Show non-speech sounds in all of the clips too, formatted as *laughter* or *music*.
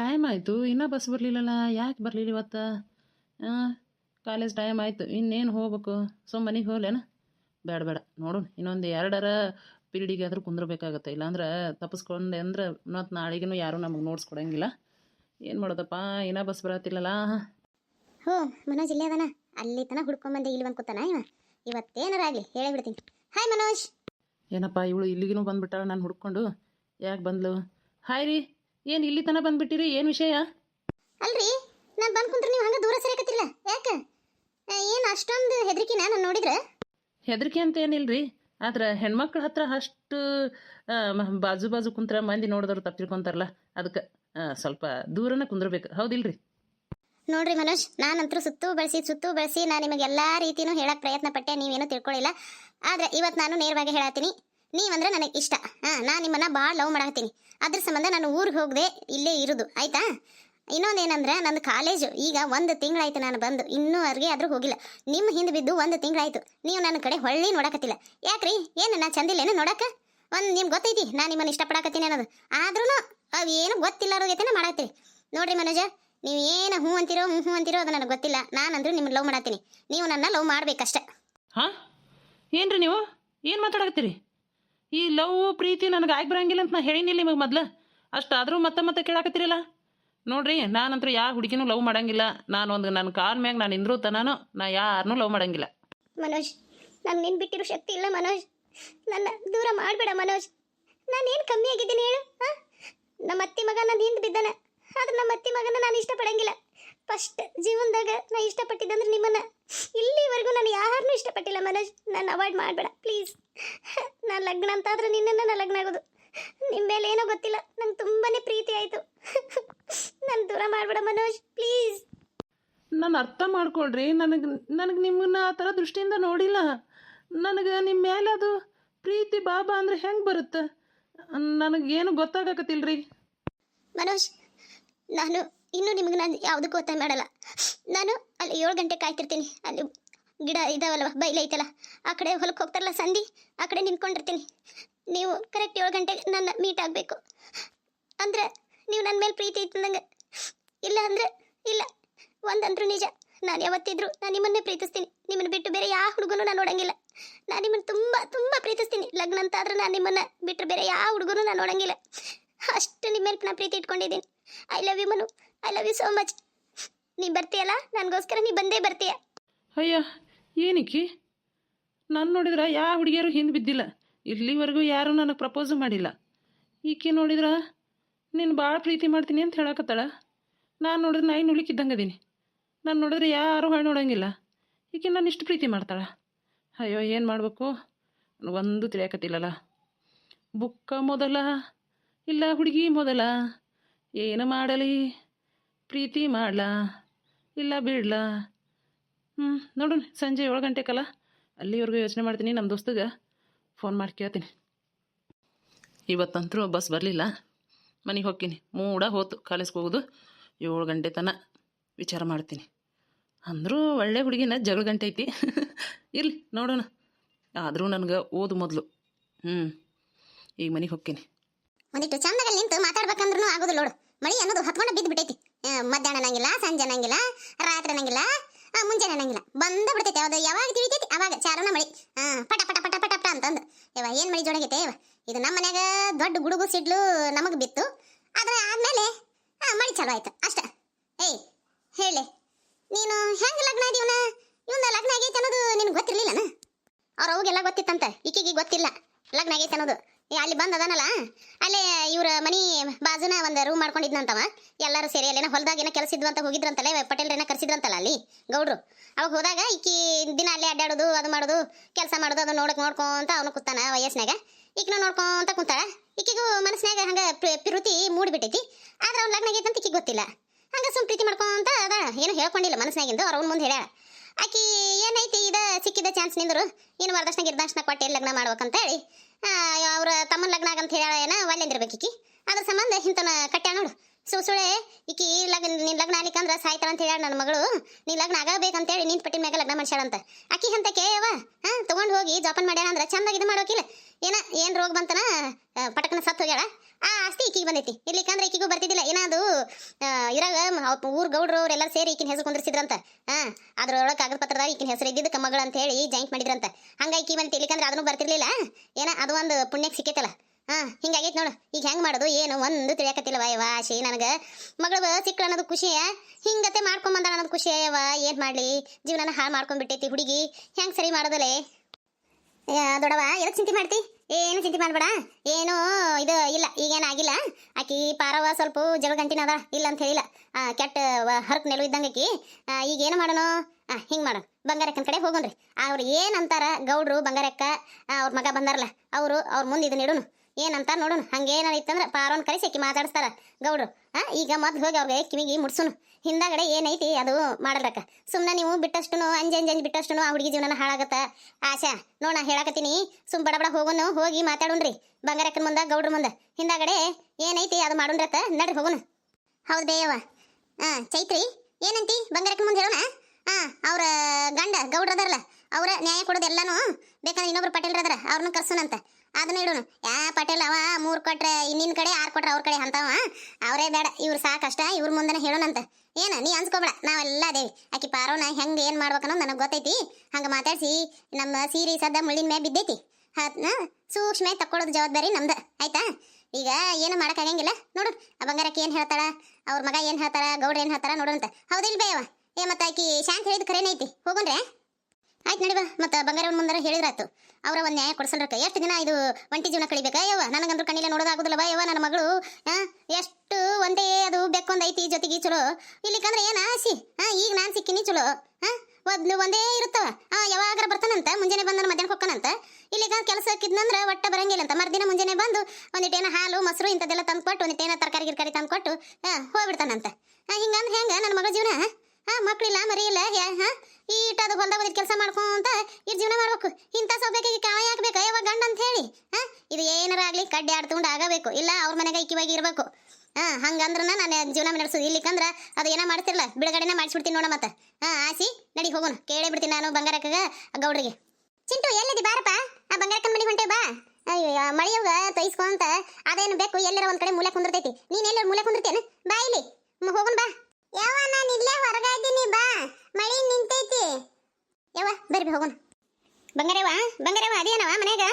Time ಆಯಿತು. ಇನ್ನೂ bus ಬರಲಿಲ್ಲಲ್ಲ? ಯಾಕೆ ಬರಲಿಲ್ಲ ಇವತ್ತು? ಕಾಲೇಜ್ ಟೈಮ್ ಆಯಿತು. ಇನ್ನೇನು ಹೋಗ್ಬೇಕು? ಸೊ ಮನೆಗೆ ಹೋಗ್ಲೇನ? ಬೇಡ ಬೇಡ ನೋಡು ಇನ್ನೊಂದು ಎರಡರ ಪೀರಿಯಡಿಗೆ ಆದರೂ ಕುಂದ್ರಬೇಕಾಗತ್ತೆ. ಇಲ್ಲಾಂದ್ರೆ ತಪ್ಪಿಸ್ಕೊಂಡೆ ಅಂದ್ರೆ ಮತ್ತು ನಾಳೆಗೂ ಯಾರೂ ನಮಗೆ ನೋಟ್ಸ್ ಕೊಡಂಗಿಲ್ಲ ಏನು ಮಾಡೋದಪ್ಪ? ಇನ್ನೂ ಬಸ್ ಬರತ್ತಿಲ್ಲಲ್ಲ? ಹೋ ಮನೋಜ್ ಇಲ್ಲೇ ಅದನ. ಅಲ್ಲಿ ತನಕ ಹುಡ್ಕೊಂಬಂದೆ ಇಲ್ಲಿ ಬಂದು ಕೂತಾನ ಇವ? ಇವತ್ತೇನಾರ ಆಗಲಿ ಹೇಳೇ ಬಿಡ್ತೀನಿ. ಹಾಯ್ ಮನೋಜ್. ಏನಪ್ಪ ಇವಳು ಇಲ್ಲಿಗೂ ಬಂದುಬಿಟ್ಟಾಳ? ನಾನು ಹುಡ್ಕೊಂಡು. ಯಾಕೆ ಬಂದ್ಲು? ಹಾಯ್ ರೀ. ಏನು ಇಲ್ಲಿ ತನಕ ಬಂದ್ಬಿಟ್ಟಿರಿ? ಏನು ವಿಷಯ? ಅಲ್ರಿ ನಾನು ಬಂದು ಕುಂತ್ರೆ ನೀವು ಹಂಗೆ ದೂರ ಸರಿಯಕತ್ತಿಲ್ಲ ಯಾಕೆ? ಏನು ಅಷ್ಟೊಂದು ಹೆದರಿಕೆ ನಾನು ನೋಡಿದ್ರೆ? ಹೆದರಿಕೆ ಅಂತ ಏನಿಲ್ರಿ. ಆದ್ರೆ ಹೆಣ್ಮಕ್ಳ ಹತ್ರ ಅಷ್ಟು ಬಾಜು ಬಾಜು ಕುಂತ್ರ ಮಂದಿ ನೋಡಿದವ್ರು ತಪ್ಪು ತಿಳ್ಕೊಂತಾರಲ್ಲ ಅದಕ್ಕೆ ಸ್ವಲ್ಪ ದೂರನ ಕುಂದ್ರಬೇಕು. ಹೌದಿಲ್ರಿ? ನೋಡ್ರಿ ಮನೋಜ್ ನಾನಂತರೂ ಸುತ್ತು ಬಳಸಿ ಸುತ್ತು ಬಳಸಿ ನಾನು ನಿಮಗೆ ಎಲ್ಲ ರೀತಿನೂ ಹೇಳಕ್ಕೆ ಪ್ರಯತ್ನ ಪಟ್ಟೆ ನೀವೇನು ತಿಳ್ಕೊಳ್ಳಿಲ್ಲ ಆದ್ರೆ ಇವತ್ತು ನಾನು ನೇರವಾಗಿ ಹೇಳತ್ತೀನಿ ನೀವಂದ್ರೆ ನನಗೆ ಇಷ್ಟ. ಹಾ, ನಾನು ನಿಮ್ಮನ್ನ ಭಾಳ ಲವ್ ಮಾಡಾಕತ್ತೀನಿ. ಅದ್ರ ಸಂಬಂಧ ನಾನು ಊರಿಗೆ ಹೋಗದೆ ಇಲ್ಲೇ ಇರುದು, ಆಯ್ತಾ? ಇನ್ನೊಂದೇನಂದ್ರೆ ನನ್ನ ಕಾಲೇಜು ಈಗ ಒಂದು ತಿಂಗಳಾಯ್ತು ನಾನು ಬಂದು, ಇನ್ನೂ ಅರ್ಗೆ ಆದ್ರೂ ಹೋಗಿಲ್ಲ. ನಿಮ್ಮ ಹಿಂದೆ ಬಿದ್ದು ಒಂದು ತಿಂಗಳಾಯ್ತು, ನೀವು ನನ್ನ ಕಡೆ ಹೊಳ್ಳಿ ನೋಡಕತ್ತಿಲ್ಲ. ಯಾಕ್ರಿ? ಏನು ನಾ ಚಂದಿಲ್ಲೇನು ನೋಡಕ್ಕೆ ಒಂದು ನಿಮ್ಗೆ ಗೊತ್ತೈತಿ, ನಾನು ನಿಮ್ಮನ್ನು ಇಷ್ಟಪಡಕತ್ತೀನಿ ಅನ್ನೋದು. ಆದ್ರೂ ಅವು ಏನು ಗೊತ್ತಿಲ್ಲಾರೋಗೈತೆನ ಮಾಡತ್ತೀರಿ ನೋಡ್ರಿ ಮನೋಜ, ನೀವು ಏನು ಹ್ಞೂ ಅಂತಿರೋ, ಹ್ಞೂ ಅಂತೀರೋ ಅದು ನನಗೆ ಗೊತ್ತಿಲ್ಲ. ನಾನಂದ್ರೂ ನಿಮ್ಮನ್ನು ಲವ್ ಮಾಡತ್ತೀನಿ. ನೀವು ನನ್ನ ಲವ್ ಮಾಡ್ಬೇಕಷ್ಟೆ. ಹಾಂ? ಏನ್ರಿ ನೀವು? ಏನು ಮಾತಾಡಕತ್ತೀರಿ? ಈ ಲವ್ ಪ್ರೀತಿ ನನಗೆ ಆಗಿ ಬರಂಗಿಲ್ಲ ಅಂತ ನಾ ಹೇಳಿನಿಲ್ಲ ನಿಮಗೆ ಮೊದ್ಲು. ಅಷ್ಟಾದರೂ ಮತ್ತೆ ಮತ್ತೆ ಕೇಳಾಕತ್ತೀರಲ್ಲ? ನೋಡ್ರಿ ನಾನಂತೂ ಯಾವ ಹುಡುಗಿನೂ ಲವ್ ಮಾಡಂಗಿಲ್ಲ. ನಾನು ಒಂದು ನನ್ನ ಕಾಲ್ ಮ್ಯಾಗ ನಾನು ಇಂದ್ರೂ ತನಾನು ನಾ ಯಾರನ್ನೂ ಲವ್ ಮಾಡಂಗಿಲ್ಲ. ಮನೋಜ್ ನಾನು ನಿನ್ ಬಿಟ್ಟಿರೋ ಶಕ್ತಿ ಇಲ್ಲ ಮನೋಜ್. ನನ್ನ ದೂರ ಮಾಡಬೇಡ ಮನೋಜ್. ನಾನು ಏನು ಕಮ್ಮಿ ಆಗಿದ್ದೀನಿ ಹೇಳು ನಮ್ಮ ಅತ್ತಿ ಮಗ ನಾನು ಹಿಂದೆ ಬಿದ್ದಾನೆ, ಆದ್ರೆ ನಮ್ಮ ಅತ್ತಿ ಮಗನ ನಾನು ಇಷ್ಟಪಡಂಗಿಲ್ಲ. ಫಸ್ಟ್ ಜೀವನದಾಗ ನಾ ಇಷ್ಟಪಟ್ಟಿದ್ದಂದ್ರೆ ನಿಮ್ಮನ್ನ. ಇಲ್ಲಿವರೆಗೂ ನಾನು ಯಾರನ್ನೂ ಇಷ್ಟಪಟ್ಟಿಲ್ಲ ಮನೋಜ್. ನಾನು ಅವಾಯ್ಡ್ ಮಾಡಬೇಡ, ಪ್ಲೀಸ್. ನಾನು ಲಗ್ನ ಅಂತಾದ್ರೆ ನಿನ್ನನ್ನು ನನ್ನ ಲಗ್ನ ಆಗೋದು. ನಿಮ್ಮ ಮೇಲೆ ಏನೋ ಗೊತ್ತಿಲ್ಲ ನಂಗೆ ತುಂಬಾನೇ ಪ್ರೀತಿ ಆಯಿತು. ನಾನು ದೂರ ಮಾಡಬೇಡ ಮನೋಜ್ ಪ್ಲೀಸ್ ನಾನು ಅರ್ಥ ಮಾಡ್ಕೊಳ್ರಿ ನನಗೆ ನನಗೆ ನಿಮ್ಮನ್ನ ಆ ಥರ ದೃಷ್ಟಿಯಿಂದ ನೋಡಿಲ್ಲ. ನನಗೆ ನಿಮ್ಮ ಮೇಲೆ ಅದು ಪ್ರೀತಿ ಬಾಬಾ ಅಂದ್ರೆ ಹೆಂಗೆ ಬರುತ್ತೆ? ನನಗೇನು ಗೊತ್ತಾಗಕತ್ತಿಲ್ರಿ? ಮನೋಜ್ ನಾನು ಇನ್ನು ನಿಮಗೆ ನಾನು ಯಾವುದಕ್ಕೂ ಒತ್ತಾಯ ಮಾಡಲ್ಲ. ನಾನು ಅಲ್ಲಿ ಏಳು ಗಂಟೆ ಕಾಯ್ತಿರ್ತೀನಿ. ಅಲ್ಲಿ ಗಿಡ ಇದಾವಲ್ವ? ಬೈಲ ಐತಲ್ಲ. ಆ ಕಡೆ ಹೊಲಕ್ಕೆ ಹೋಗ್ತಾರಲ್ಲ ಸಂಧಿ, ಆ ಕಡೆ ನಿಂತ್ಕೊಂಡಿರ್ತೀನಿ. ನೀವು ಕರೆಕ್ಟ್ ಏಳು ಗಂಟೆಗೆ ನನ್ನ ಮೀಟ್ ಆಗಬೇಕು. ಅಂದ್ರೆ ನೀವು ನನ್ನ ಮೇಲೆ ಪ್ರೀತಿ ಇತ್ತು ಇಲ್ಲ ಅಂದ್ರೆ ಇಲ್ಲ. ಒಂದಂದ್ರೂ ನಿಜ. ನಾನು ಯಾವತ್ತಿದ್ರು ನಾನು ನಿಮ್ಮನ್ನೇ ಪ್ರೀತಿಸ್ತೀನಿ. ನಿಮ್ಮನ್ನು ಬಿಟ್ಟು ಬೇರೆ ಯಾವ ಹುಡುಗನೂ ನಾನು ನೋಡಂಗಿಲ್ಲ. ನಾನು ನಿಮ್ಮನ್ನು ತುಂಬ ತುಂಬ ಪ್ರೀತಿಸ್ತೀನಿ. ಲಗ್ನ ಅಂತ ಆದ್ರೆ ನಾನು ನಿಮ್ಮನ್ನು ಬಿಟ್ಟರೆ ಬೇರೆ ಯಾವ ಹುಡುಗನೂ ನಾನು ನೋಡಂಗಿಲ್ಲ. ಅಷ್ಟು ನಿಮ್ಮ ಮೇಲೆ ನಾನು ಪ್ರೀತಿ ಇಟ್ಕೊಂಡಿದ್ದೀನಿ. I love you Manu. I love you so much ನೀ ಬರ್ತೀಯಲ್ಲ? ನನಗೋಸ್ಕರ ನೀ ಬಂದೇ ಬರ್ತೀಯ. ಅಯ್ಯ ಏನಕ್ಕೆ? ನಾನು ನೋಡಿದ್ರೆ ಯಾವ ಹುಡುಗಿಯರು ಹಿಂದೆ ಬಿದ್ದಿಲ್ಲ. ಇಲ್ಲಿವರೆಗೂ ಯಾರೂ ನನಗೆ ಪ್ರಪೋಸ್ ಮಾಡಿಲ್ಲ. ಈಕೆ ನೋಡಿದ್ರೆ, ನೀನು ಭಾಳ ಪ್ರೀತಿ ಮಾಡ್ತೀನಿ ಅಂತ ಹೇಳಕತ್ತಾಳ. ನಾನು ನೋಡಿದ್ರೆ ನಾಯಿ ನುಳಿಕಿದ್ದಂಗೆ ಅದೀನಿ. ನಾನು ನೋಡಿದ್ರೆ ಯಾರೂ ಹೊಳೆ ನೋಡೋಂಗಿಲ್ಲ. ಈಕೆ ನಾನು ಇಷ್ಟು ಪ್ರೀತಿ ಮಾಡ್ತಾಳ. ಅಯ್ಯೋ, ಏನು ಮಾಡಬೇಕು? ಒಂದು ತಿಳಿಯಕತ್ತಿಲ್ಲಲ್ಲ ಬುಕ್ಕ ಮೊದಲ, ಇಲ್ಲ ಹುಡುಗಿ ಮೊದಲ. ಏನು ಮಾಡಲಿ? ಪ್ರೀತಿ ಮಾಡ್ಲಾ? ಇಲ್ಲ ಬಿಡ್ಲಾ? ಹ್ಞೂ ನೋಡು ಸಂಜೆ ಏಳು ಗಂಟೆಕಲ್ಲ? ಅಲ್ಲಿವರೆಗೂ ಯೋಚನೆ ಮಾಡ್ತೀನಿ ನಮ್ಮ ದೋಸ್ತಗೆ. ಫೋನ್ ಮಾಡಿ ಕೇಳ್ತೀನಿ. ಇವತ್ತಂತರೂ ಬಸ್ ಬರಲಿಲ್ಲ. ಮನೆಗೆ ಹೋಗ್ತೀನಿ. ಮೂಡ ಹೋತು. ಕಾಲೇಜ್ಗೆ ಹೋಗೋದು. ಏಳು ಗಂಟೆ ತನಕ ವಿಚಾರ ಮಾಡ್ತೀನಿ. ಅಂದರೂ ಒಳ್ಳೆ ಹುಡುಗಿನ ಜಗಳ ಗಂಟೆ ಐತಿ. *laughs* ಇರಲಿ ನೋಡೋಣ. ಆದರೂ ನನಗೆ ಓದು ಮೊದಲು. ಹ್ಞೂ ಈಗ ಮನೆಗೆ ಹೋಗ್ತೀನಿ. ಒಂದಿಟ್ಟು ಚಂದದಲ್ಲಿ ನಿಂತು ಮಾತಾಡ್ಬೇಕಂದ್ರೂ ಆಗೋದಿಲ್ಲ ನೋಡು. ಮಳಿ ಅನ್ನೋದು ಹತ್ಕೊಂಡು ಬಿದ್ದು ಬಿಟ್ಟೈತಿ ಮಧ್ಯಾಹ್ನ ನಂಗಿಲ್ಲ ಸಂಜೆ ನಂಗಿಲ್ಲ ರಾತ್ರಿ ಅನ್ನಂಗಿಲ್ಲ. ಆ, ಮುಂಜಾನೆ ಅನ್ನಂಗಿಲ್ಲ ಬಂದ ಬಿಡ್ತೈತಿ ಅದು ಯಾವಾಗ ತಿಳಿತೈತಿ ಅವಾಗ. ಚಾರನ ಮಳಿ. ಆ, ಪಟ ಪಟ ಪಟ ಪಟ ಪಟ ಅಂತಂದು. ಇವ ಏನು ಮಳಿ ಜೋಡಾಗೈತೆ ಇವ ಇದು ನಮ್ಮ ಮನ್ಯಾಗ ದೊಡ್ಡ ಗುಡುಗು ಸಿಡ್ಲು ನಮಗೆ ಬಿತ್ತು. ಆದ್ರೆ ಆದ್ಮೇಲೆ ಮಳಿ ಚಲೋ ಆಯ್ತು. ಅಷ್ಟ. ಏಯ್ ಹೇಳಿ. ನೀನು ಹೆಂಗ್ ಲಗ್ನ ಆದಿ ಇವನ ಲಗ್ನ ಆಗೈತೆ ಅನ್ನೋದು ನಿನಗೆ ಗೊತ್ತಿರ್ಲಿಲ್ಲನ? ಅವ್ರ ಅವಾಗೆಲ್ಲ ಗೊತ್ತಿತ್ತಂತ. ಈಕಿಗೆ ಗೊತ್ತಿಲ್ಲ. ಲಗ್ನ ಆಗೈತೆ ಅನ್ನೋದು. ಅಲ್ಲಿ ಬಂದ್ ಅದಾನಲ್ಲ? ಅಲ್ಲೇ ಇವ್ರ ಮನಿ ಬಾಜುನ ಒಂದು ರೂಮ್ ಮಾಡ್ಕೊಂಡಿದ್ನಂತವ. ಎಲ್ಲರೂ ಸೇರಿ ಅಲ್ಲೇನ ಹೊಲದಾಗ ಏನೋ ಕೆಲಸ ಇದ್ವಂತ ಹೋಗಿದ್ರಂತಲ್ಲ ಪಟೇಲ್ರೇನ ಕರ್ಸಿದ್ರಂತಲ್ಲ ಅಲ್ಲಿ, ಗೌಡ್ರು. ಅವಾಗ ಹೋದಾಗ ಈಕಿ ದಿನ ಅಲ್ಲೇ ಅಡ್ಡಾಡೋದು, ಅದು ಮಾಡೋದು, ಕೆಲಸ ಮಾಡೋದು ಅದು ನೋಡಕ್ ನೋಡ್ಕೊಂತ ಅವನು ಕೂತಾನ ವಯಸ್ಸಿನಾಗ. ಈಕಿನ ನೋಡ್ಕೊಂತ ಕುಂತಾಳ. ಈಕಿಗೂ ಮನಸ್ಸಿನಾಗ ಹಂಗ ಪ್ರೀತಿ ಮೂಡಿಬಿಟ್ಟೈತಿ. ಆದ್ರೆ ಅವ್ನ ಲಗ್ನ ಆಗೈತೆ ಅಂತ ಈಕಿಗೆ ಗೊತ್ತಿಲ್ಲ. ಹಂಗ ಸುಮ್ ಪ್ರೀತಿ ಮಾಡ್ಕೊಂತ ಅದ ಏನು ಹೇಳ್ಕೊಂಡಿಲ್ಲ ಮನಸ್ಸಿನಾಗಿಂದು ಅವ್ರ ಅವ್ನ ಮುಂದೆ ಹೇಳ್ಯಾಳ. ಆಕಿ ಏನೈತಿ ಇದ? ಸಿಕ್ಕಿದ ಚಾನ್ಸ್ ನಿಂದರು. ಇನ್ನು ವರದಕ್ಷಿಣೆ ಗಿರ್ದಕ್ಷಿಣೆ ಕೊಟ್ಟು ಲಗ್ನ ಮಾಡ್ಬೇಕಂತ ಹೇಳಿ ಅವ್ರ ತಮ್ಮನ ಲಗ್ನ ಆಗಂತ ಹೇಳ ಏನ? ಈಕಿ. ಅದ್ರ ಸಂಬಂಧ ಹಿಂತನ ಕಟ್ಟ್ಯಾಳ ನೋಡು. ಸುಳ್ಳೆ, ಈಕಿ ಲಗ್ನ, ನಿನ್ ಲಗ್ನ ಆಗ್ಲಿಕ್ಕಂದ್ರೆ ಸಾಯ್ತಾಳ ಅಂತ ಹೇಳ ನನ್ನ ಮಗಳು. ನೀನ್ ಲಗ್ನ ಆಗಬೇಕಂತ ಹೇಳಿ ನಿನ್ ಪಟ್ಟಿ ಮ್ಯಾಗ ಲಗ್ನ ಮಾಡ್ಸ್ಯಾಳಂತ ಆಕಿ ಅಂತ ಕೇಯವ ಹಾ, ತಗೊಂಡ್ ಹೋಗಿ, ಜೋಪನ್ ಮಾಡ್ಯಾಳ ಅಂದ್ರ ಚಂದಾಗಿ ಇದು ಮಾಡೋಕಿಲ್ಲ ಏನ, ಏನ್ ರೋಗ ಬಂತನ? ಪಟಕನ ಸತ್ತು ಸತ್ ಹೋಗ್ಯಾಳ. ಆ ಆಸ್ತಿ ಈಕಿಗೆ ಬಂದೈತಿ. ಇರ್ಲಿಕ್ಕಂದ್ರೆ ಈಕಿಗೂ ಬರ್ತಿದ್ದಿಲ್ಲ. ಏನಾದು ಇರಾಗ ಊರ್ ಗೌಡ್ರು ಅವರೆಲ್ಲ ಸೇರಿ ಈಕಿನ ಹೆಸರು ಕುಂದ್ರಿಸಿದ್ರಂತ. ಹಾ ಅದ್ರೊಳಗೆ ಕಾಗದ ಪತ್ರದಾಗ ಈಕಿನ ಹೆಸರು ಇದ್ದಿದ್ದ ಮಗಳು ಅಂತ ಹೇಳಿ ಜಾಯಿಂಟ್ ಮಾಡಿದ್ರಂತ. ಹಂಗ ಈಕಿ ಬಂದೈತಿ. ಇರ್ಲಿಕ್ಕಂದ್ರೆ ಅದನ್ನು ಬರ್ತಿರ್ಲಿಲ್ಲ. ಏನ ಅದು ಒಂದು ಪುಣ್ಯಕ್ಕೆ ಸಿಕ್ಕೈತಲ್ಲ. ಹಾ ಹಿಂಗಾಗೈತಿ ನೋಡು. ಈಗ ಹೆಂಗ್ ಮಾಡೋದು ಏನು ಒಂದು ತಿಳಿಯಕತ್ತಿಲ್ಲ ವಾಯವ ಆಶಿ ನನಗೆ. ಮಗಳು ಸಿಕ್ಕಳು ಅನ್ನೋದು ಖುಷಿಯ? ಹಿಂಗತೆ ಮಾಡ್ಕೊಂಬಂದ ಅನ್ನೋದು ಖುಷಿ ಅಯ್ಯವ ಏನ್ ಮಾಡ್ಲಿ? ಜೀವನನ ಹಾಳು ಮಾಡ್ಕೊಂಡ್ಬಿಟ್ಟೈತಿ ಹುಡುಗಿ. ಹೆಂಗ್ ಸರಿ ಮಾಡೋದಲ್ಲೇ ಏ, ದೊಡವ ಎದಕ್ ಚಿಂತೆ ಮಾಡ್ತಿ? ಏನು ಚಿಂತೆ ಮಾಡಬೇಡ. ಏನು ಇದು ಇಲ್ಲ ಈಗೇನು ಆಗಿಲ್ಲ. ಆಕಿ ಪಾರವ ಸ್ವಲ್ಪ ಜಗಳ ಅದ ಇಲ್ಲ ಅಂತ ಹೇಳಿಲ್ಲ. ಕೆಟ್ಟ ಹರಕ್ ನೆಲು ಇದ್ದಂಗೆ ಆಕಿ. ಆ, ಈಗ ಏನು ಮಾಡೋಣ ಹಿಂಗೆ ಮಾಡೋಣ ಬಂಗಾರಕ್ಕನ ಕಡೆ ಹೋಗೋಣ್ರಿ. ಅವ್ರು ಏನಂತಾರ ಗೌಡ್ರು ಬಂಗಾರಕ್ಕ ಅವ್ರ ಮಗ ಬಂದಾರಲ್ಲ ಅವರು ಅವ್ರ ಮುಂದೆ ಇದನ್ನ ಇಡೋಣ ಏನಂತ ನೋಡೋಣ ಹಂಗೇನಾರ ಇತ್ತಂದ್ರೆ ಪಾರವನ್ ಕರೆಸಿ ಆಕಿ ಮಾತಾಡಿಸ್ತಾರ ಗೌಡ್ರು. ಈಗ ಮೊದ್ಲು ಹೋಗಿ ಅವ್ರಿಗೆ ಕಿವಿಗೆ ಮುಡ್ಸುನು. ಹಿಂದಾಗಡೆ ಏನೈತಿ ಅದು ಮಾಡಲ್ರಕ್ಕ ಸುಮ್ಮನೆ ನೀವು ಬಿಟ್ಟಷ್ಟು ಅಂಜೆ ಅಂಜ್ ಬಿಟ್ಟಷ್ಟು ಆ ಹುಡುಗಿ ಜೀವನ ಹಾಳಾಗತ್ತ. ಆಶಾ, ನೋಡ ಹೇಳಕತ್ತೀನಿ. ಸುಮ್ ಬಡ ಬಡ ಹೋಗೋನು, ಹೋಗಿ ಮಾತಾಡೋಣ್ರಿ ಬಂಗಾರಕ್ಕನ ಮುಂದೆ, ಗೌಡ್ರ ಮುಂದೆ. ಹಿಂದಾಗಡೆ ಏನೈತಿ ಅದು ಮಾಡೋಣ್ರತ್ತ ನಡ್ರಿ ಹೋಗೋಣ ಹೌದು ಬೇಯವ್ವ ಹಾ ಚೈತ್ರಿ, ಏನಂತಿ? ಬಂಗಾರಕ್ಕನ ಮುಂದೆ ಹೇಳೋಣ? ಹಾ ಅವ್ರ ಗಂಡ ಗೌಡ್ರ ಅದಾರಲ್ಲ, ಅವ್ರ ನ್ಯಾಯ ಕೊಡೋದು ಎಲ್ಲಾನು ಬೇಕಾದ್ರೆ ಇನ್ನೊಬ್ರು ಪಟೇಲ್ರ ಅದಾರ, ಅವ್ರನ್ನ ಕರ್ಸೋಣಂತ. ಅದನ್ನ ಇಡೋಣ. ಯಾ ಪಟೇಲ್ ಅವ, ಮೂರು ಕೊಟ್ರೆ ಇನ್ನಿನ ಕಡೆ, ಆರು ಕೊಟ್ರೆ ಅವ್ರ ಕಡೆ ಅಂತವ. ಅವರೇ ಬೇಡ, ಇವ್ರು ಸಾಕಷ್ಟ, ಇವ್ರ ಹೇಳೋಣ ಹೇಳೋಣಂತ. ಏನ, ನೀ ಅನ್ಸ್ಕೊಬೇಡ, ನಾವೆಲ್ಲ ಅದೇವಿ. ಆಕಿ ಪಾರೋನ ಹೆಂಗ್ ಏನ್ ಮಾಡ್ಬೇಕನ್ನೋ ನನಗೆ ಗೊತ್ತೈತಿ. ಹಂಗ ಮಾತಾಡ್ಸಿ ನಮ್ಮ ಸೀರೆ ಸದ್ದ ಮುಳ್ಳಿನ ಮೇಲೆ ಬಿದ್ದೈತಿ. ಹತ್ನ ಸೂಕ್ಷ್ಮ ತಕ್ಕೊಳ್ಳೋದು ಜವಾಬ್ದಾರಿ ನಮ್ದು. ಆಯ್ತಾ? ಈಗ ಏನು ಮಾಡಕ್ಕಾಗಂಗಿಲ್ಲ ನೋಡು, ಆ ಬಂಗಾರಕ್ಕೆ ಏನ್ ಹೇಳ್ತಾಳ? ಅವ್ರ ಮಗ ಏನ್ ಹೇಳ್ತಾರ ಗೌಡ ಏನ್ ಹೇಳ್ತಾರ? ನೋಡೋಣಂತ ಹೌದಿಲ್ ಬೇವ ಏ ಮತ್ತೆ ಆಕಿ ಶಾಂತ ಹೇಳಿದ ಕರೆನೈತಿ. ಹೋಗೋಣ್ರೆ ಆಯ್ತು ನಡಿವ ಮತ್ತೆ ಬಂಗಾರವನ್ ಮುಂದರ ಹೇಳಿದ್ರಾತು ಅವರ ಒಂದು ನ್ಯಾಯ ಕೊಡ್ಸಲ್ರಕ್ಕ. ಎಷ್ಟು ದಿನ ಇದು ಒಂಟಿ ಜೀವನ ಕಳಿಬೇಕಾ? ಯವ್ವ ನನಗಂದ್ರೂ ಕಣ್ಣಿಲ್ಲ ನೋಡೋದಾಗುದಿಲ್ಲವ ಯವ್ವ, ನನ್ನ ಮಗಳು. ಎಷ್ಟು ಒಂದೇ ಅದು ಐತಿ ಜೊತೆಗೆ ಚಲೋ. ಇಲ್ಲಿಕಂದ್ರೆ ಏನ ಆಸಿ? ಹಾ ಈಗ ನಾನು ಸಿಕ್ಕಿನಿ ಚಲೋ. ಹಾ ಒಂದು ಒಂದೇ ಇರುತ್ತವ. ಆ, ಯಾವಾಗಾರ ಬರ್ತಾನಂತ? ಮುಂಜಾನೆ ಬಂದ ಮಧ್ಯಾಹ್ನ ಹೊಕ್ಕನಂತ? ಇಲ್ಲಿಗ ಕೆಲಸಕ್ಕಿದ್ನಂದ್ರ ಒಟ್ಟ ಬರಂಗಿಲ್ಲ ಅಂತ ಮರ್ದಿನ ಮುಂಜಾನೆ ಬಂದು ಒಂದಿಟ್ಟೇನ ಹಾಲು, ಮೊಸರು ಇಂಥದ್ದೆಲ್ಲ ತಂದು ಕೊಟ್ಟು ಒಂದಿಟ್ಟೇನ ತರಕಾರಿ ಗಿರ್ಕಾರಿ ತಂದು ಕೊಟ್ಟು ಹಾ ಹೋಗ್ಬಿಡ್ತಾನಂತ. ಹಾ ಹಿಂಗಂದ್ರೆ ಹೆಂಗ ನನ್ನ ಮಗಳ ಜೀವನ? ಹಾ ಮರಿ ಇಲ್ಲ ಹಾ ಬದಿ ಹೊಲ್ದಾಗ ಕೆಲಸ ಮಾಡ್ಕೊಂತ ಇರ್ ಜೀವನ ಮಾಡ್ಬೇಕು. ಇಂಥ ಸೌಭಾಗ್ಯಕ್ಕೆ ಕಾಯ ಹಾಕ್ಬೇಕು ಯಾವಾಗ ಗಂಡ ಅಂತ ಹೇಳಿ, ಹಾ? ಇದು ಏನಾರ ಆಗಲಿ ಕಡ್ಡಿ ಆಡ್ತುಂಡು ಆಗಬೇಕು. ಇಲ್ಲ, ಅವ್ರ ಮನೆಗೆ ಇಕ್ಕಿವಾಗಿ ಇರಬೇಕು. ಹಾ ಹಂಗಂದ್ರ ನಾನು ಜೀವನ ನಡೆಸೋದು ಇಲ್ಲಿಕಂದ್ರ ಅದು ಏನೋ ಮಾಡ್ತಿರಲ್ಲ ಬಿಡುಗಡೆನ ಮಾಡಿಸ್ಬಿಡ್ತೀನಿ ನೋಡ ಮತ್ತೆ. ಹಾ, ಆಸಿ, ನಡಿ ಹೋಗೋಣ. ಕೇಳೇ ಬಿಡ್ತೀನಿ ನಾನು ಬಂಗಾರಕ್ಕಾಗ ಗೌಡ್ರಿಗೆ. ಚಿಂಟು, ಎಲ್ಲಿದಿ ಬಾರಪ್ಪ? ಆ ಬಂಗಾರಕ್ಕನ ಮನೆಗೆ ಹೊಂಟೆ ಬಾ. ಅಯ್ಯೋ ಮಳೆಯೋಗ ತೈಸ್ಕೊಂತ ಅದೇನು ಬೇಕು, ಎಲ್ಲರ ಒಂದ್ ಕಡೆ ಮೂಲೆ ಕುಂದಿರ್ತೈತಿ. ನೀನ್ ಎಲ್ಲರ ಮೂಲೆ ಕುಂದಿರ್ತೇನೆ? ಬಾ ಇಲ್ಲಿ. ಹೋಗೋಣ ಬಾ. ಯಾವ ನಾನು ಇಲ್ಲೇ ಹೊರಗಾದೀನಿ ಬಾ. ಮಳಿ ನಿಂತೈತಿ. ಯವ್ವ ಬರ್ರಿ ಹೋಗೋಣ. ಬಂಗಾರವ್ವ ಬಂಗಾರವ್ವ ಅದೇನವ ಮನ್ಯಾಗ?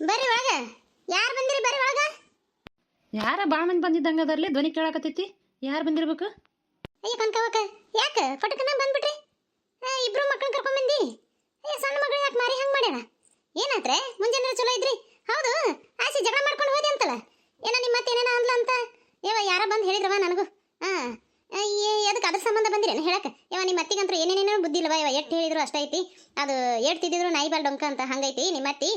ಬರ್ರಿ ಒಳಗ. ಯಾರು ಬಂದಿರಿ? ಬರ್ರಿ ಒಳಗ. ಯಾರ ಭಾಳ ಮಂದಿ ಬಂದಿದ್ದಂಗೆ ಅದರಲ್ಲಿ? ಧ್ವನಿ ಕೇಳಾಕತ್ತೈತಿ. ಯಾರು ಬಂದಿರ್ಬೇಕು? ಅಯ್ಯ ಕನಕವಕ್ಕ ಯಾಕ? ಪಟಕನ ಬಂದ್ಬಿಟ್ರಿ? ಆ, ಇಬ್ರು ಮಕ್ಕಳನ್ನ ಕರ್ಕೊಂಡ್ ಬಂದಿ? ಸಣ್ಣ ಮಗಳು ಯಾಕೆ ಮಾರಿ ಹಂಗ್ ಮಾಡ್ಯಾರ? ಏನಾತ್ರೆ? ಮುಂಜಾನೆ ಚಲೋ ಇದ್ರಿ? ಹೌದು. ಆಸಿ ಜಗಳ ಮಾಡ್ಕೊಂಡು ಹೋದೆ ಅಂತಲ್ಲ ಏನೋ ನಿಮ್ಮ ಮತ್ತೆ ಏನೇನ ಅಂದ್ಲ ಅಂತ ಏವ ಯಾರ ಬಂದು ಹೇಳಿದ್ರವ ನನಗೂ. ಅದಕ್ಕೆ ಅದ್ರ ಸಂಬಂಧ ಬಂದಿರೇನು? ಹೇಳಕ್ಕೆ. ಯಾವ ನಿಮ್ಮ ಅತ್ತಿಗಂತೂ ಏನೇನೇನೋ ಬುದ್ಧಿ ಇಲ್ಲವಾ? ಯವ ಎಟ್ಟು ಹೇಳಿದ್ರು ಅಷ್ಟೈತಿ ಅದು ಎಟ್ ತಿದ್ದಿದ್ರು ನಾಯಿ ಬಾಲ್ ಡೊಂಕ ಅಂತ ಹಂಗೈತಿ ನಿಮ್ಮ ಅತ್ತಿ.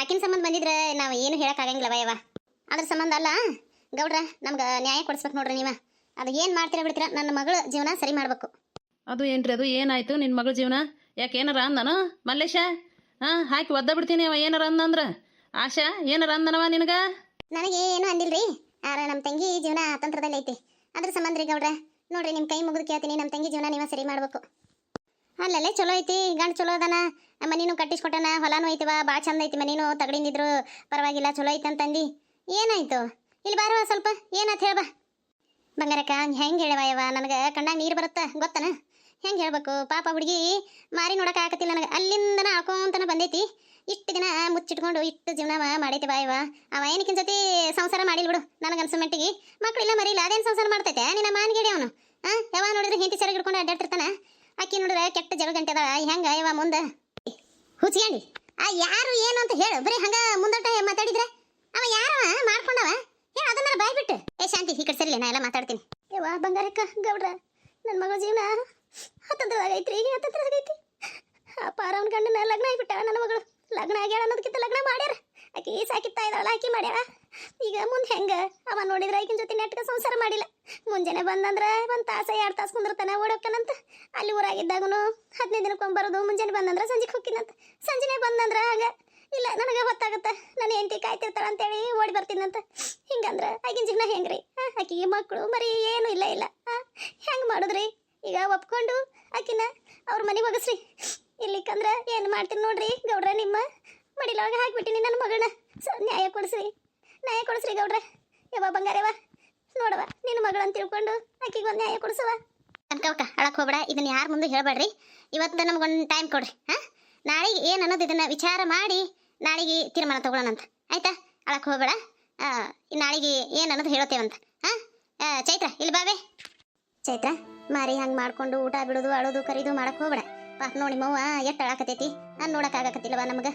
ಆಕಿನ ಸಂಬಂಧ ಬಂದಿದ್ರೆ ನಾವು ಏನು ಹೇಳಕ್ಕಾಗಂಗಿಲ್ಲವ ಯಾವ ಅದ್ರ ಸಂಬಂಧ ಅಲ್ಲ ಗೌಡ್ರ ನಮ್ಗೆ ನ್ಯಾಯ ಕೊಡಿಸ್ಬೇಕು ನೋಡ್ರಿ ನೀವ. ಅದು ಏನು ಮಾಡ್ತೀರ ಬಿಡ್ತೀರ? ನನ್ನ ಮಗಳ ಜೀವನ ಸರಿ ಮಾಡಬೇಕು. ಅದು ಏನ್ರಿ ಅದು ಏನಾಯ್ತು ನಿನ್ನ ಮಗಳ ಜೀವನ? ಯಾಕೆ ಏನಾರ ಅಂದನು? ಮಲ್ಲೇಶ? ಹಾಂ ಹಾಕಿ ಒದ್ದ ಬಿಡ್ತೀನಿ ಅವ ಏನಾರ ಅಂದಂದ್ರೆ. ಆಶಾ ಏನಾರ ಅಂದನವ ನಿನಗ? ನನಗೆ ಏನು ಅಂದಿಲ್ರಿ? ಆರ ನಮ್ಮ ತಂಗಿ ಜೀವನ ಅತಂತ್ರದಲ್ಲಿ ಐತಿ. ಅದ್ರ ಸಂಬಂಧ ರೀ ಗೌಡ್ರ. ನೋಡ್ರಿ ನಿಮ್ಮ ಕೈ ಮುಗಿದು ಕೇಳ್ತೀನಿ ನಮ್ಮ ತಂಗಿ ಜೀವನ ನೀವೇ ಸರಿ ಮಾಡ್ಬೇಕು. ಅಲ್ಲಲ್ಲೇ ಚಲೋ ಐತಿ, ಗಂಡು ಚಲೋ ಅದಾನ, ಮನೇನು ಕಟ್ಟಿಸ್ಕೊಟ್ಟನ, ಹೊಲಾನು ಐತಿವ ಭಾಳ ಚಂದ ಐತಿ ಮನೇನು, ತಗಡಿಂದಿದ್ರು ಪರವಾಗಿಲ್ಲ, ಚಲೋ ಐತಿ ಅಂತಂದು ಏನಾಯ್ತು? ಇಲ್ಲಿ ಬಾರವ ಸ್ವಲ್ಪ, ಏನಾತ್ ಹೇಳ್ಬಾ. ಬಂಗಾರಕ್ಕ, ಹೆಂಗೆ ಹೇಳವ ಯವ್ವ ನನಗೆ ಕಣ್ಣಾಗ ನೀರು ಬರುತ್ತ, ಗೊತ್ತನ? ಹೆಂಗೆ ಹೇಳ್ಬೇಕು? ಪಾಪ ಹುಡುಗಿ, ಮಾರಿ ನೋಡಕ್ಕೆ ಆಗತ್ತಿಲ್ಲ ನನಗೆ. ಅಲ್ಲಿಂದನ ಹಾಕೋಂತನ ಬಂದೈತಿ. ಇಷ್ಟು ದಿನ ಮುಚ್ಚಿಟ್ಕೊಂಡು ಇಟ್ಟು ಜೀವನ ಮಾಡೈತೆ ಬಾಯವ ಅವ ಏನಕ್ಕಿನ ಜೊತೆ ಸಂಸಾರ ಮಾಡಿಲ್ ಬಿಡು ನನಗನ್ಸೋ ಮಟ್ಟಿಗೆ. ಮಕ್ಕಳಿಲ್ಲ ಮರಿಲ್ಲ ಅದೇನು ಸಂಸಾರ ಮಾಡ್ತೈತೆ? ನಿನ್ನ ಮಾನ್ಗೇಡಿ ಅವನು. ಹಾಂ ಯಾವ ನೋಡಿದ್ರೆ ಹಿಂತಿ ಸರಿ ಹಿಡ್ಕೊಂಡು ಅಡ್ಡಾಡ್ತಿರ್ತಾನ. ಅಕ್ಕಿ ನೋಡಿದ್ರೆ ಕೆಟ್ಟ ಜಗಳ ಗಂಟೆ ಅದ ಹೆಂಗ ಯಾವ ಮುಂದೆ? ಹುಚ್ಚಿಗಂಡಿ ಆ, ಯಾರು ಏನು ಅಂತ ಹೇಳು. ಬರೀ ಹಂಗ ಮುಂದೋಟ ಮಾತಾಡಿದ್ರೆ? ಅವ ಯಾರವ? ಮಾಡ್ಕೊಂಡವ? ಹೇಳ ಅದನ್ನ ಬಾಯ್ ಬಿಟ್ಟು ಏ, ಶಾಂತಿ, ಈ ಕಡೆ ಸರಿಲಿ, ನಾ ಎಲ್ಲ ಮಾತಾಡ್ತೀನಿ. ಯವ್ವ, ಬಂಗಾರಕ್ಕ, ಗೌಡ್ರ ನನ್ನ ಮಗಳ ಜೀವನ ಹತ್ತತ್ರದಾಗೈತ್ರಿ ಆಗೈತಿ ಆ, ಪಾರವನ ಗಂಡನ ಲಗ್ನ ಆಗಿಬಿಟ್ಟ ನನ್ನ ಮಗಳು. ಲಗ್ನ ಆಗ್ಯಾಳ ಅನ್ನೋದಕ್ಕಿಂತ ಲಗ್ನ ಮಾಡ್ಯಾರ. ಆಕೆ ಸಾಕಿತ್ತಾ ಇದ್ದಾಳ ಆಕೆ ಮಾಡ್ಯಾಳ. ಈಗ ಮುಂದೆ ಹೆಂಗ? ಅವ ನೋಡಿದ್ರೆ ಆಕಿನ ಜೊತೆ ನೆಟ್ಕ ಸಂಸಾರ ಮಾಡಿಲ್ಲ. ಮುಂಜಾನೆ ಬಂದಂದ್ರೆ ಒಂದು ತಾಸ, ಎರಡು ತಾಸು ಕುಂದಿರ್ತಾನೆ ಓಡೋಕ್ಕನಂತ ಅಲ್ಲಿ ಊರಾಗಿದ್ದಾಗೂ ಹದಿನೈದು ದಿನಕ್ಕೊಮ್ಮೆ ಬರೋದು ಮುಂಜಾನೆ ಬಂದಂದ್ರೆ ಸಂಜೆಗೆ ಹೋಗ್ತೀನಂತ ಸಂಜೆನೆ ಬಂದಂದ್ರೆ ಆಗ ಇಲ್ಲ, ನನಗೆ ಗೊತ್ತಾಗುತ್ತೆ ನನ್ನ ಹೆಂಡತಿ ಕಾಯ್ತಿರ್ತಾಳ ಅಂತೇಳಿ ಓಡಿ ಬರ್ತೀನಂತ ಹಿಂಗಂದ್ರೆ ಆಗಿನ ಜೀವನ ಹೆಂಗ್ರಿ? ಆಕಿಗೆ ಮಕ್ಕಳು ಮರಿ ಏನು ಇಲ್ಲ ಇಲ್ಲ. ಹೆಂಗೆ ಮಾಡಿದ್ರಿ? ಈಗ ಒಪ್ಕೊಂಡು ಆಕಿನ ಅವ್ರ ಮನೆಗೆ ಒಗಸ್ರಿ. ಇಲ್ಲಿಕ್ಕಂದ್ರ ಏನು ಮಾಡ್ತೀನಿ ನೋಡ್ರಿ? ಗೌಡ್ರ, ನಿಮ್ಮ ಮಡಿಲೊಳಗೆ ಹಾಕ್ಬಿಟ್ಟಿನಿ ನನ್ನ ಮಗಳನ್ನ. ಸೊ ನ್ಯಾಯ ಕೊಡಿಸ್ರಿ. ನ್ಯಾಯ ಕೊಡಿಸ್ರಿ ಗೌಡ್ರ. ಯಾವ ಬಂಗಾರವ್ವ. ನೋಡವ ನಿನ್ನ ಮಗಳನ್ನ ತಿಳ್ಕೊಂಡು ಆಕಿಗೆ ಒಂದು ನ್ಯಾಯ ಕೊಡಿಸವ ಅನ್ಕವಕ್ಕ ಅಳಕ್ ಹೋಗ್ಬೇಡ. ಇದನ್ನ ಯಾರ ಮುಂದೆ ಹೇಳಬೇಡ್ರಿ. ಇವತ್ತು ನಮಗೊಂದು ಟೈಮ್ ಕೊಡ್ರಿ, ಹಾಂ? ನಾಳೆಗೆ ಏನು ಅನ್ನೋದು ಇದನ್ನ ವಿಚಾರ ಮಾಡಿ ನಾಳೆಗೆ ತೀರ್ಮಾನ ತಗೊಳ್ಳೋಣಂತ ಆಯ್ತಾ? ಅಳಕ್ಕೆ ಹೋಗ್ಬೇಡ. ನಾಳೆಗೆ ಏನು ಅನ್ನೋದು ಹೇಳುತ್ತೇವಂತ, ಹಾಂ? ಚೈತ್ರ, ಇಲ್ಲಿ ಬಾವೆ ಚೈತ್ರ, ಮಾರಿ ಹಂಗೆ ಮಾಡ್ಕೊಂಡು ಊಟ ಬಿಡೋದು, ಅಳೋದು, ಕರೀದು ಮಾಡಕ್ಕೆ ಹೋಗ್ಬೇಡ. ಪಾಪ ನೋಡಿ ಮವ್ವ ಎಷ್ಟು ಅಳಾಕತೈತಿ ನಾನು ನೋಡೋಕ್ಕಾಗಕತ್ತಿಲ್ಲವ ನಮಗೆ.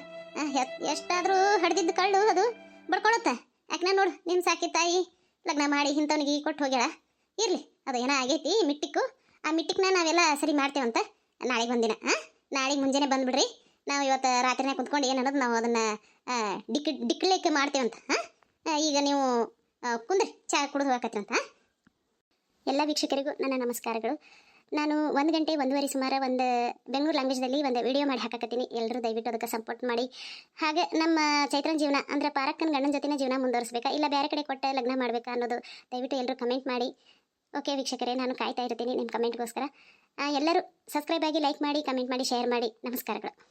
ಎಷ್ಟಾದರೂ ಹಡ್ದಿದ್ದು ಕಳ್ಳು ಅದು ಬಡ್ಕೊಳತ್ತ. ಯಾಕನ ನೋಡು ನಿನ್ನ ಸಾಕಿ ತಾಯಿ ಲಗ್ನ ಮಾಡಿ ಇಂಥವ್ನಿಗೆ ಕೊಟ್ಟು ಹೋಗ್ಯಾಳ. ಇರ್ಲಿ, ಅದು ಏನೋ ಆಗೈತಿ ಮಿಟ್ಟಿಕ್ಕು. ಆ ಮಿಟ್ಟಿಕ್ನ ನಾವೆಲ್ಲ ಸರಿ ಮಾಡ್ತೇವಂತ. ನಾಳೆಗೆ ಒಂದಿನ ಹಾಂ ನಾಳೆಗೆ ಮುಂಜಾನೆ ಬಂದುಬಿಡ್ರಿ. ನಾವು ಇವತ್ತು ರಾತ್ರಿನೇ ಕುಂತ್ಕೊಂಡು ಏನು ಅನ್ನೋದು ನಾವು ಅದನ್ನು ಡಿಕ್ ಡಿಕ್ಲಿಕ್ಕೆ ಮಾಡ್ತೇವಂತ ಹಾಂ ಈಗ ನೀವು ಕುಂದ್ರಿ ಚಹಾ ಕುಡಿದು ಹೋಗಕತ್ತಂತ ಎಲ್ಲ ವೀಕ್ಷಕರಿಗೂ ನನ್ನ ನಮಸ್ಕಾರಗಳು. ನಾನು ಒಂದು ಗಂಟೆ ಒಂದೂವರೆ ಸುಮಾರು ಒಂದು ಬೆಂಗಳೂರು ಲ್ಯಾಂಗ್ವೇಜ್ದಲ್ಲಿ ಒಂದು ವಿಡಿಯೋ ಮಾಡಿ ಹಾಕಕತ್ತೀನಿ. ಎಲ್ಲರೂ ದಯವಿಟ್ಟು ಅದಕ್ಕೆ ಸಪೋರ್ಟ್ ಮಾಡಿ. ಹಾಗೆ ನಮ್ಮ ಚೈತ್ರನ್ ಜೀವನ, ಅಂದರೆ ಪಾರಕ್ಕನ ಗಂಡನ ಜೊತೆನೇ ಜೀವನ ಮುಂದುವರಿಸಬೇಕಾ? ಇಲ್ಲ ಬೇರೆ ಕಡೆ ಕೊಟ್ಟೆ ಲಗ್ನ ಮಾಡಬೇಕಾ ಅನ್ನೋದು ದಯವಿಟ್ಟು ಎಲ್ಲರೂ ಕಮೆಂಟ್ ಮಾಡಿ. ಓಕೆ ವೀಕ್ಷಕರೇ, ನಾನು ಕಾಯ್ತಾ ಇರ್ತೀನಿ ನಿಮ್ಮ ಕಮೆಂಟ್ಗೋಸ್ಕರ ಎಲ್ಲರೂ ಸಬ್ಸ್ಕ್ರೈಬ್ ಆಗಿ ಲೈಕ್ ಮಾಡಿ ಕಮೆಂಟ್ ಮಾಡಿ ಶೇರ್ ಮಾಡಿ. ನಮಸ್ಕಾರಗಳು.